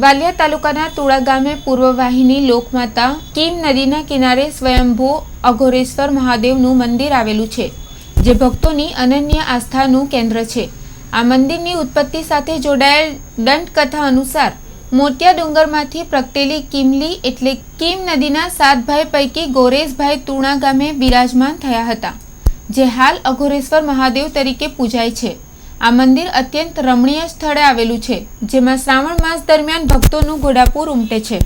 વાલિયા તાલુકાના તુળા ગામે પૂર્વવાહિની લોકમાતા કીમ નદીના કિનારે સ્વયંભૂ અઘોરેશ્વર મહાદેવનું મંદિર આવેલું છે, જે ભક્તોની અનન્ય આસ્થાનું કેન્દ્ર છે. આ મંદિરની ઉત્પત્તિ સાથે જોડાયેલ દંતકથા અનુસાર, મોતિયા ડુંગરમાંથી પ્રગટેલી કિમલી એટલે કીમ નદીના સાત ભાઈ પૈકી ગોરેશભાઈ તુણા ગામે બિરાજમાન થયા હતા, જે હાલ અઘોરેશ્વર મહાદેવ તરીકે પૂજાય છે. આ મંદિર અત્યંત રમણીય સ્થળે આવેલું છે, જેમાં શ્રાવણ માસ દરમિયાન ભક્તોનું ઘોડાપૂર ઉમટે છે.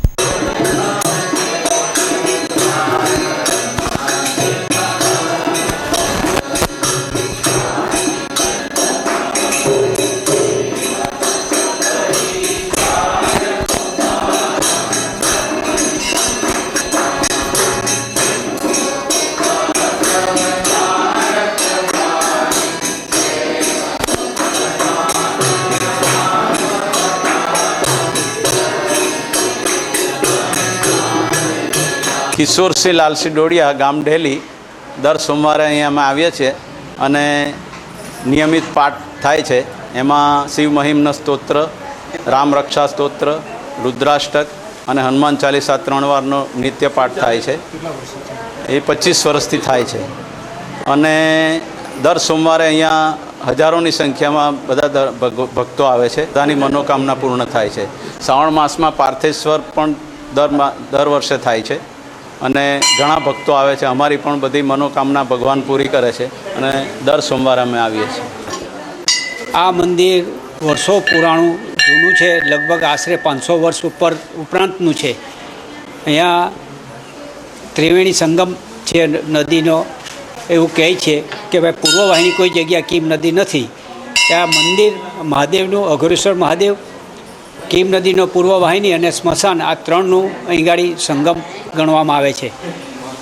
કિશોરસિંહ લાલસિંહ ડોડિયા ગામ ઢેલી દર સોમવારે અહીંયા અમે આવીએ છીએ અને નિયમિત પાઠ થાય છે. એમાં શિવ મહિમન સ્તોત્ર, રામ રક્ષા સ્તોત્ર, રુદ્રાષ્ટક અને હનુમાન ચાલીસા ત્રણ વારનો નિત્ય પાઠ થાય છે. એ પચીસ વર્ષથી થાય છે. અને દર સોમવારે અહીંયા હજારોની સંખ્યામાં બધા ભક્તો આવે છે. બધાની મનોકામના પૂર્ણ થાય છે. શ્રાવણ માસમાં પાર્થેશ્વર પણ દર દર વર્ષે થાય છે. અને ઘણા ભક્તો આવે છે. અમારી પણ બધી મનોકામના ભગવાન પૂરી કરે છે અને દર સોમવારે અમે આવીએ છીએ. આ મંદિર વર્ષો પુરાણું, જૂનું છે, લગભગ આશરે પાંચસો વર્ષ ઉપર ઉપરાંતનું છે. અહીંયા ત્રિવેણી સંગમ છે, નદીનો. એવું કહે છે કે ભાઈ પૂર્વ વાહિની કોઈ જગ્યા કીમ નદી નથી. ત્યાં મંદિર મહાદેવનું, અઘોરેશ્વર મહાદેવ કીમ નદીનો પૂર્વ વાહિની અને સ્મશાન આ ત્રણનું અહીંગાડી સંગમ ગણવામાં આવે છે.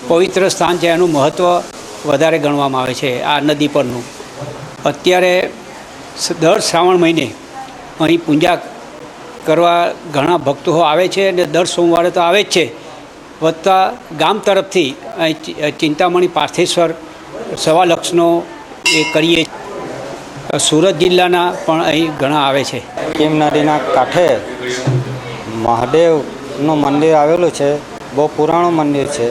પવિત્ર સ્થાન છે, એનું મહત્ત્વ વધારે ગણવામાં આવે છે આ નદી પરનું. અત્યારે દર શ્રાવણ મહિને અહીં પૂજા કરવા ઘણા ભક્તો આવે છે અને દર સોમવારે તો આવે જ છે. વધતા ગામ તરફથી અહીં ચિંતામણી પાર્થેશ્વર સવા લક્ષનો એ કરીએ સુરત જિલ્લાના પણ અહીં ઘણા આવે છે. કેમ નદીના કાંઠે મહાદેવનું મંદિર આવેલું છે, બહુ પુરાણું મંદિર છે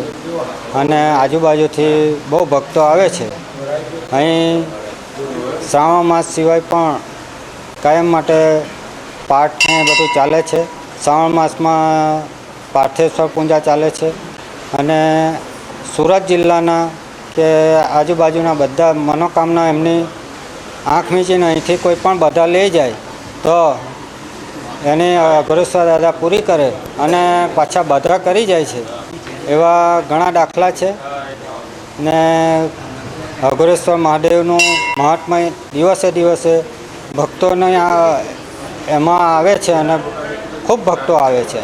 અને આજુબાજુથી બહુ ભક્તો આવે છે. અહીં શ્રાવણ માસ સિવાય પણ કાયમ માટે પાઠ ને બધું ચાલે છે. શ્રાવણ માસમાં પાર્થેશ્વર પૂજા ચાલે છે અને સુરત જિલ્લાના કે આજુબાજુના બધા મનોકામના એમની આંખ મીચીને અહીંથી કોઈ પણ બધા લઈ જાય, તો એની ભરોસા દાદા પૂરી કરે અને પાછા બધા કરી જાય છે. એવા ઘણા દાખલા છે. ને અઘરેશ્વર મહાદેવનું મહાત્મય દિવસે દિવસે ભક્તોને એમાં આવે છે અને ખૂબ ભક્તો આવે છે.